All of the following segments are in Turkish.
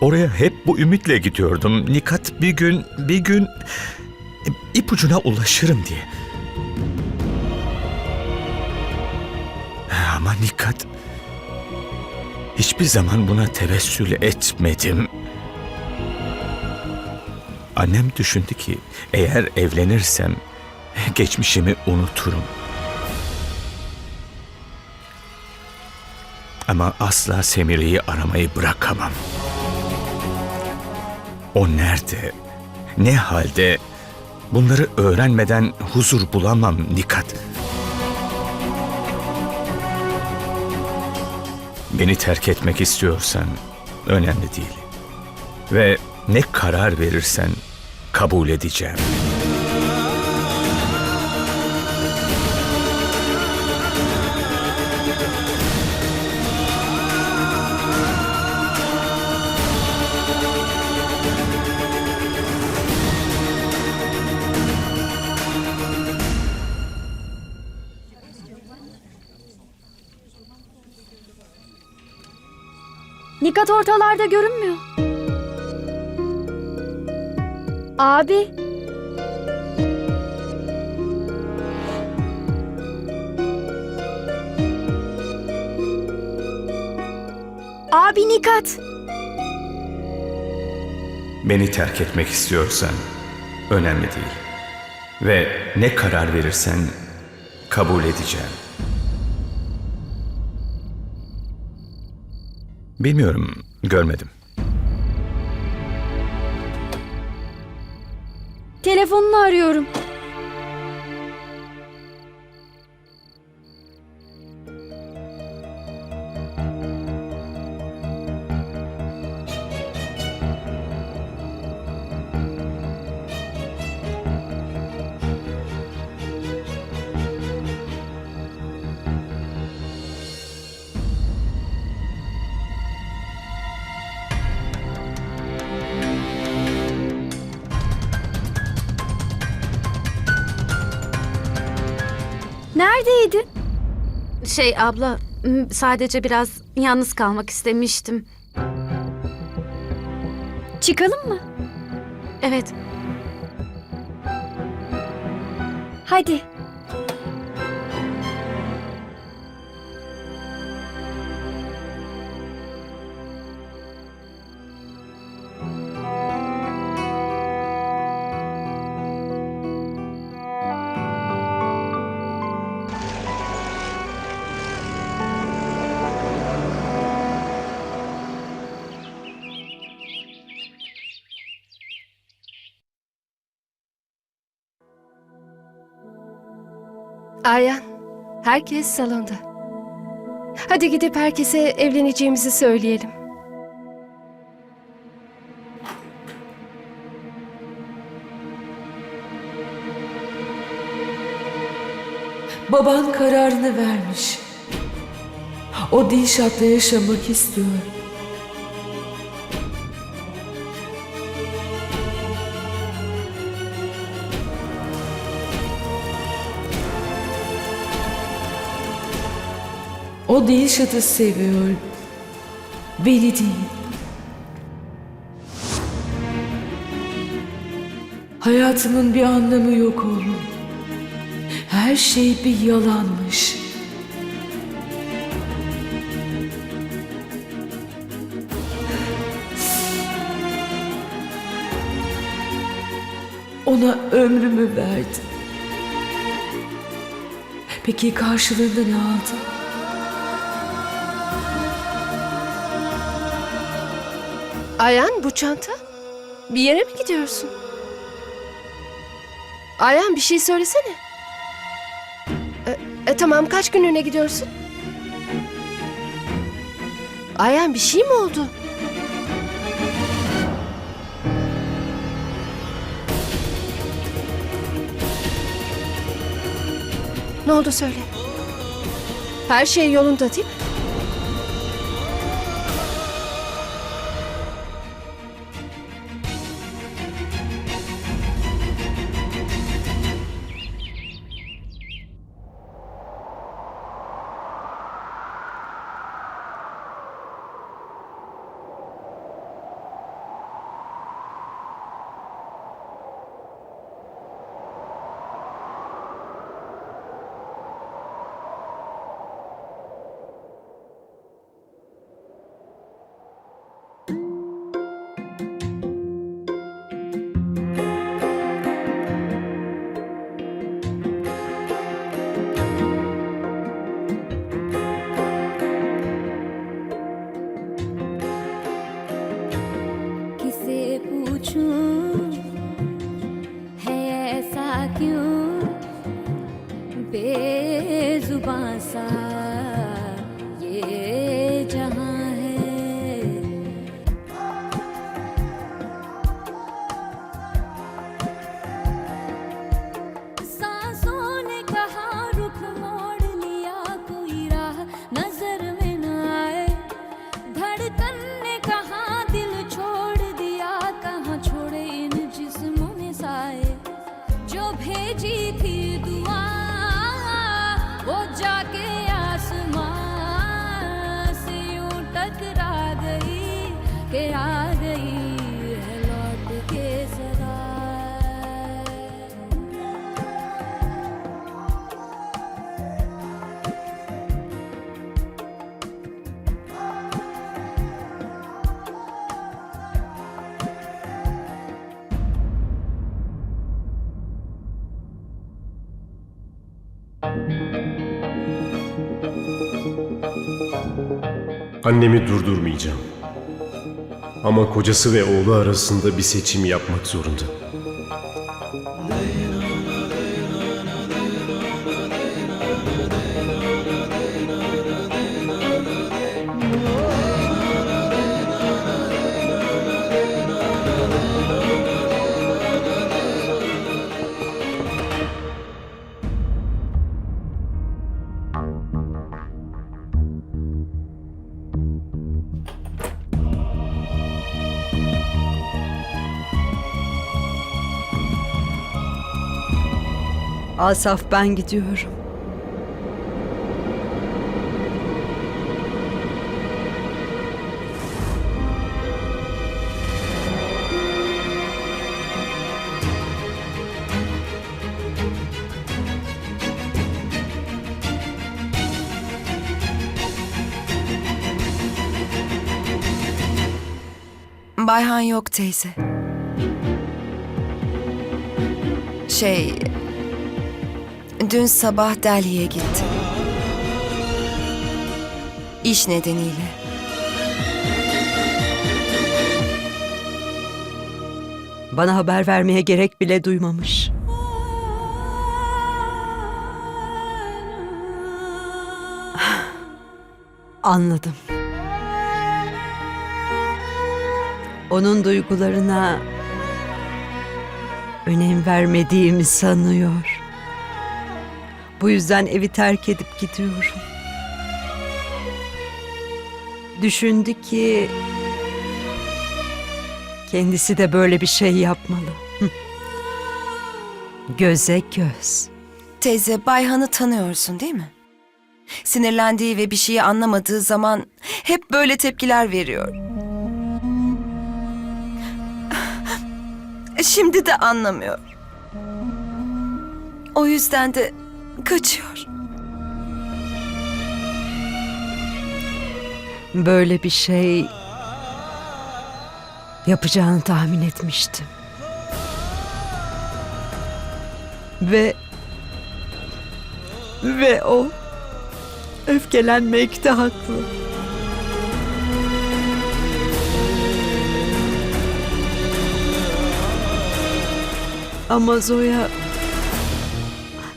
Oraya hep bu ümitle gidiyordum. Nikat bir gün, bir gün ipucuna ulaşırım diye. Ama Nikat hiçbir zaman buna tevessül etmedim. Annem düşündü ki eğer evlenirsem geçmişimi unuturum. Ama asla Semire'yi aramayı bırakamam. O nerede? Ne halde? Bunları öğrenmeden huzur bulamam Nikat. Beni terk etmek istiyorsan önemli değil. Ve ne karar verirsen kabul edeceğim. Ortalarda görünmüyor. Abi. Abi Nikat. Beni terk etmek istiyorsan önemli değil. Ve ne karar verirsen kabul edeceğim. Bilmiyorum, görmedim. Telefonunu arıyorum. Şey abla, sadece biraz yalnız kalmak istemiştim. Çıkalım mı? Evet, Hadi. Aryan, herkes salonda. Hadi gidip herkese evleneceğimizi söyleyelim. Baban kararını vermiş. O Dilşat'la yaşamak istiyor. O Dilşat'ı seviyor. Beni değil. Hayatımın bir anlamı yok oğlum. Her şey bir yalanmış. Ona ömrümü verdim. Peki karşılığında ne aldın? Aryan bu çanta. Bir yere mi gidiyorsun? Aryan bir şey söylesene. E, e, tamam kaç günlüğüne gidiyorsun? Aryan bir şey mi oldu? Ne oldu söyle. Her şey yolunda değil mi? Annemi durdurmayacağım. Ama kocası ve oğlu arasında bir seçim yapmak zorunda. Asaf ben gidiyorum. Bayhan yok teyze. Şey... Dün sabah Delhi'ye gitti. İş nedeniyle. Bana haber vermeye gerek bile duymamış. Anladım. Onun duygularına önem vermediğimi sanıyor. Bu yüzden evi terk edip gidiyorum. Düşündü ki kendisi de böyle bir şey yapmalı. Göze göz. Teyze Bayhan'ı tanıyorsun değil mi? Sinirlendiği ve bir şeyi anlamadığı zaman hep böyle tepkiler veriyor. Şimdi de anlamıyor. O yüzden de kaçıyor. Böyle bir şey yapacağını tahmin etmiştim. Ve ve o öfkelenmekte haklı. Ama Zoya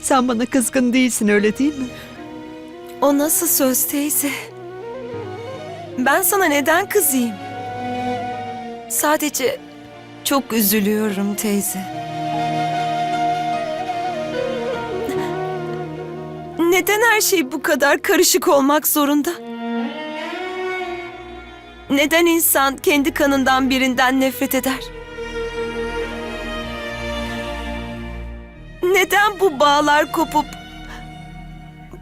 sen bana kızgın değilsin öyle değil mi? O nasıl söz teyze? Ben sana neden kızayım? Sadece çok üzülüyorum teyze. Neden her şey bu kadar karışık olmak zorunda? Neden insan kendi kanından birinden nefret eder? Neden bu bağlar kopup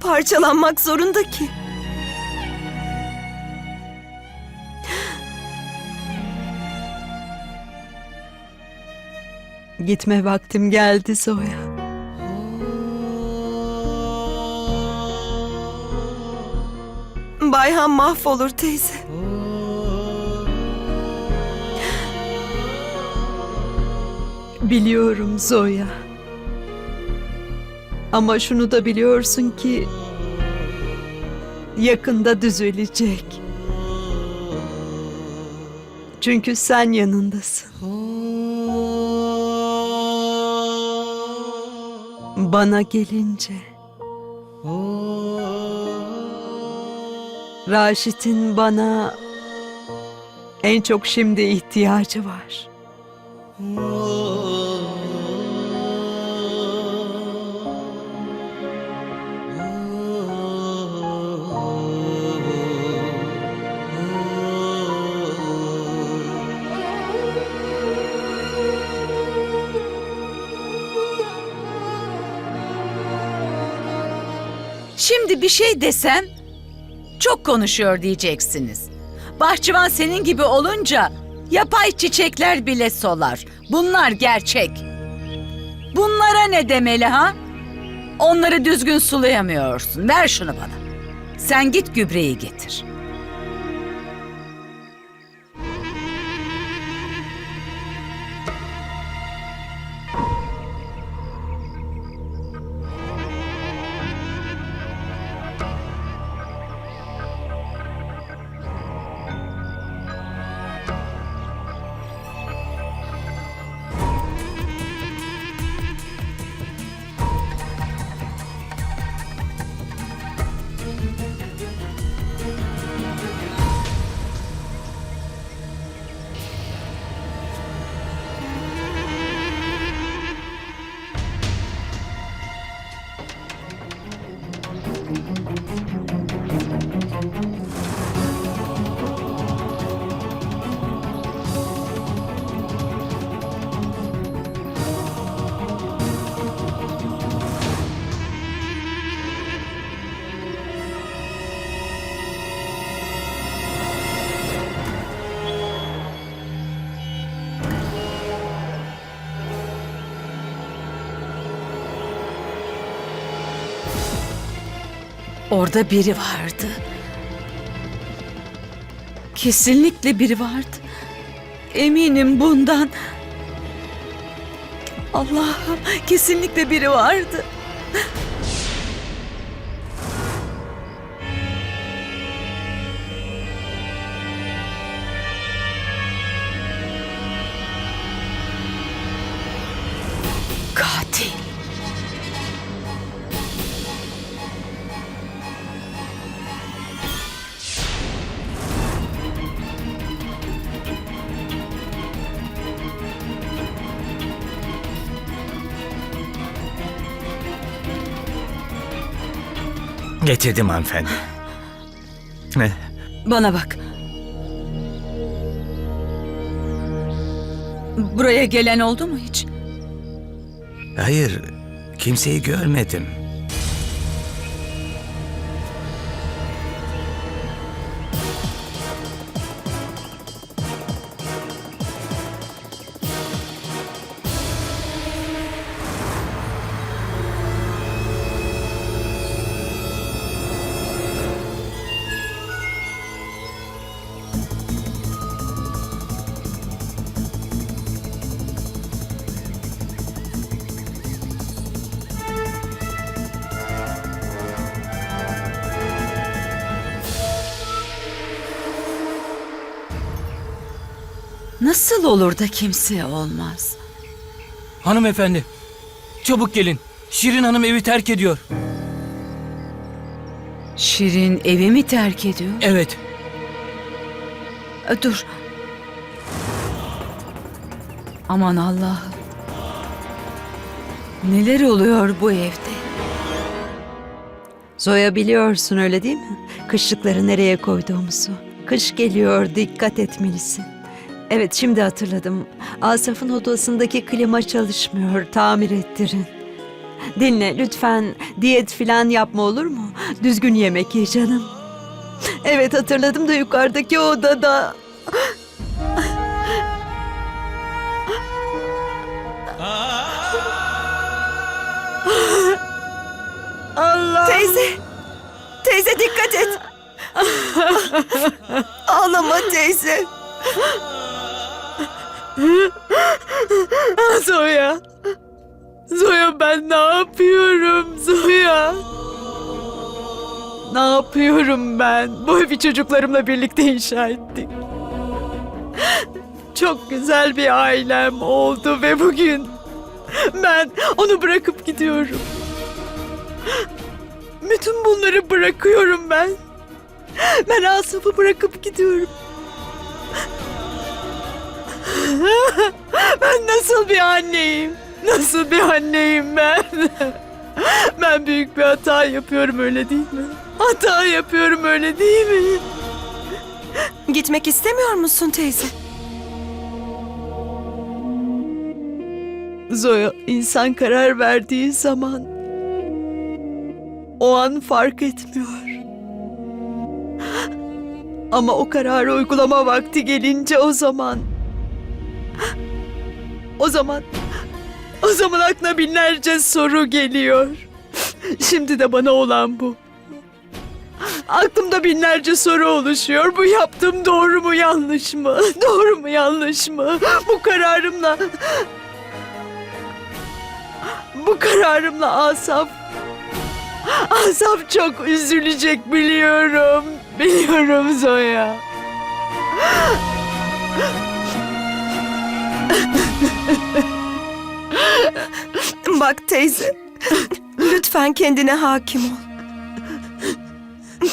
parçalanmak zorunda ki? Gitme vaktim geldi Zoya. Bayhan mahvolur teyze. Biliyorum Zoya. Ama şunu da biliyorsun ki yakında düzelecek. Çünkü sen yanındasın. Bana gelince Raşit'in bana en çok şimdi ihtiyacı var. Bir şey desem çok konuşuyor diyeceksiniz. Bahçıvan senin gibi olunca yapay çiçekler bile solar. Bunlar gerçek. Bunlara ne demeli ha? Onları düzgün sulayamıyorsun. Ver şunu bana. Sen git gübreyi getir. Orada biri vardı. Kesinlikle biri vardı. Eminim bundan. Allah'ım kesinlikle biri vardı. Getirdim hanımefendi. Ne? Bana bak. Buraya gelen oldu mu hiç? Hayır, kimseyi görmedim. Nasıl olur da kimse olmaz? Hanımefendi, çabuk gelin. Şirin Hanım evi terk ediyor. Şirin evi mi terk ediyor? Evet, E, Dur. Aman Allah'ım. Neler oluyor bu evde? Zoya biliyorsun öyle değil mi? Kışlıkları nereye koyduğumuzu. Kış geliyor dikkat etmelisin. Evet şimdi hatırladım. Asaf'ın odasındaki klima çalışmıyor. Tamir ettirin. Dinle lütfen diyet falan yapma olur mu? Düzgün yemek ye canım. Evet hatırladım da yukarıdaki odada. Allah. Teyze. Teyze dikkat et. Ağlama teyze. Zoya. Zoya ben ne yapıyorum Zoya? Ne yapıyorum ben? Bu evi çocuklarımla birlikte inşa ettik. Çok güzel bir ailem oldu ve bugün ben onu bırakıp gidiyorum. Bütün bunları bırakıyorum ben. Ben Asaf'ı bırakıp gidiyorum. Ben nasıl bir anneyim? Nasıl bir anneyim ben? Ben büyük bir hata yapıyorum öyle değil mi? Hata yapıyorum öyle değil mi? Gitmek istemiyor musun teyze? Zoya insan karar verdiği zaman o an fark etmiyor. Ama o kararı uygulama vakti gelince o zaman o zaman o zaman aklına binlerce soru geliyor. Şimdi de bana olan bu. Aklımda binlerce soru oluşuyor. Bu yaptığım doğru mu yanlış mı? Doğru mu yanlış mı? Bu kararımla bu kararımla Asaf Asaf çok üzülecek biliyorum. Biliyorum Zoya. Bak teyze, lütfen kendine hakim ol.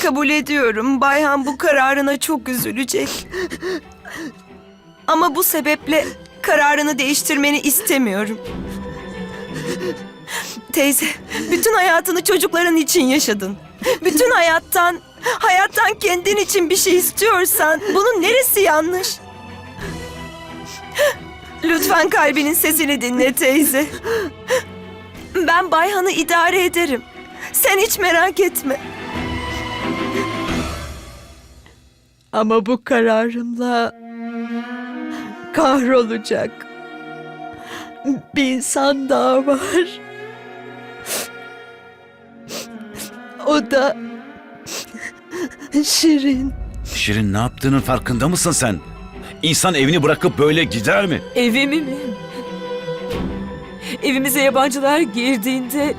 Kabul ediyorum, Bayhan bu kararına çok üzülecek. Ama bu sebeple kararını değiştirmeni istemiyorum. Teyze, bütün hayatını çocukların için yaşadın. Bütün hayattan, hayattan kendin için bir şey istiyorsan bunun neresi yanlış? Lütfen kalbinin sesini dinle teyze. Ben Bayhan'ı idare ederim. Sen hiç merak etme. Ama bu kararımla kahrolacak bir insan daha var. O da Şirin. Şirin ne yaptığının farkında mısın sen? İnsan evini bırakıp böyle gider mi? Evimi mi? Evimize yabancılar girdiğinde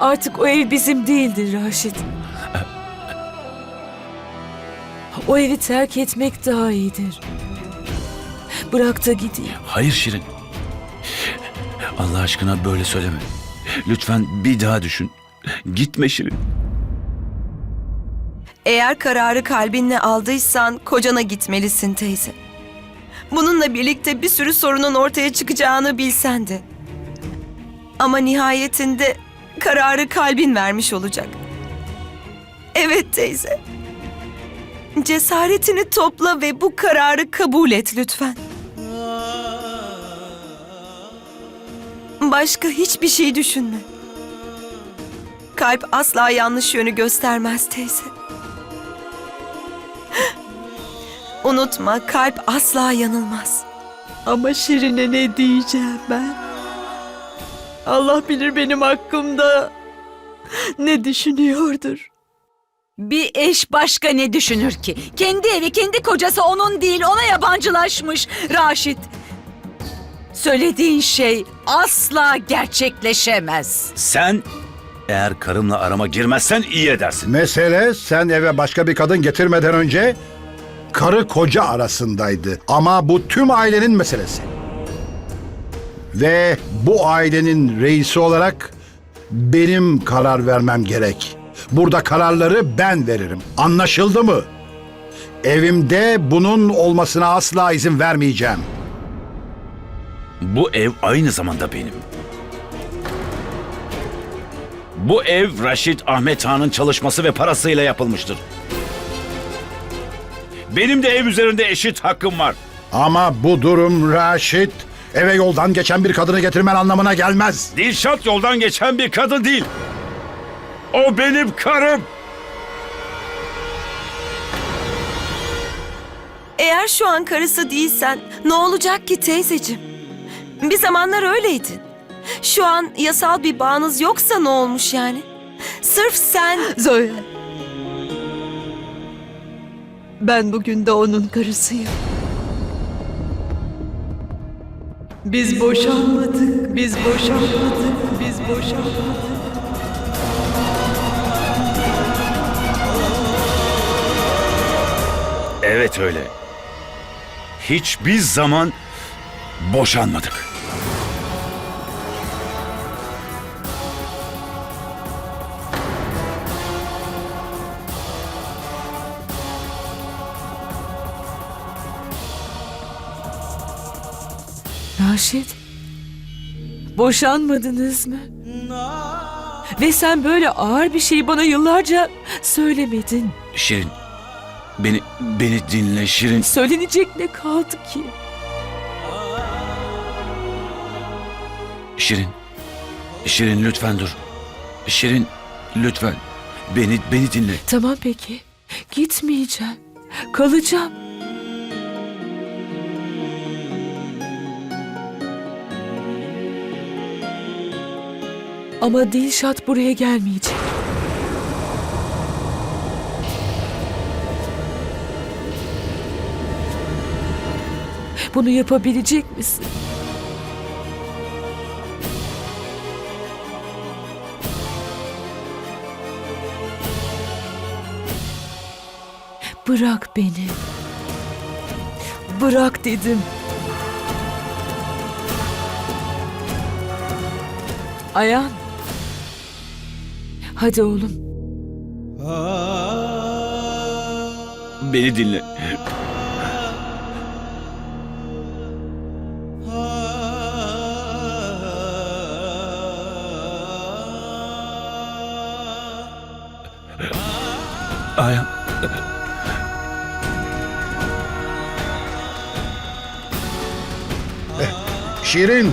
artık o ev bizim değildir Raşit. O evi terk etmek daha iyidir. Bırak da gideyim. Hayır Şirin. Allah aşkına böyle söyleme. Lütfen bir daha düşün. Gitme Şirin. Eğer kararı kalbinle aldıysan kocana gitmelisin teyze. Bununla birlikte bir sürü sorunun ortaya çıkacağını bilsen de. Ama nihayetinde kararı kalbin vermiş olacak. Evet teyze. Cesaretini topla ve bu kararı kabul et lütfen. Başka hiçbir şey düşünme. Kalp asla yanlış yönü göstermez teyze. Unutma kalp asla yanılmaz. Ama Şirin'e ne diyeceğim ben? Allah bilir benim hakkımda ne düşünüyordur. Bir eş başka ne düşünür ki? Kendi evi, kendi kocası onun değil, ona yabancılaşmış. Raşit, söylediğin şey asla gerçekleşemez. Sen eğer karımla arama girmezsen iyi edersin. Mesele sen eve başka bir kadın getirmeden önce karı koca arasındaydı. Ama bu tüm ailenin meselesi. Ve bu ailenin reisi olarak benim karar vermem gerek. Burada kararları ben veririm. Anlaşıldı mı? Evimde bunun olmasına asla izin vermeyeceğim. Bu ev aynı zamanda benim. Bu ev Raşit Ahmet Han'ın çalışması ve parasıyla yapılmıştır. Benim de ev üzerinde eşit hakkım var. Ama bu durum Raşit eve yoldan geçen bir kadını getirmen anlamına gelmez. Dilşat yoldan geçen bir kadın değil. O benim karım. Eğer şu an karısı değilsen ne olacak ki teyzeciğim? Bir zamanlar öyleydin. Şu an yasal bir bağınız yoksa ne olmuş yani? Sırf sen... Zoya. Ben bugün de onun karısıyım. Biz boşanmadık, biz boşanmadık, biz boşanmadık. Evet öyle. Hiçbir zaman boşanmadık. Raşit, boşanmadınız mı? Ve sen böyle ağır bir şeyi bana yıllarca söylemedin. Şirin, beni beni dinle Şirin. Söylenecek ne kaldı ki? Şirin. Şirin lütfen dur. Şirin lütfen. Beni beni dinle. Tamam peki. Gitmeyeceğim. Kalacağım. Ama Dilşat buraya gelmeyecek. Bunu yapabilecek misin? Bırak beni. Bırak dedim. Ayan. Hadi oğlum. Beni dinle. Ayağım. Şirin!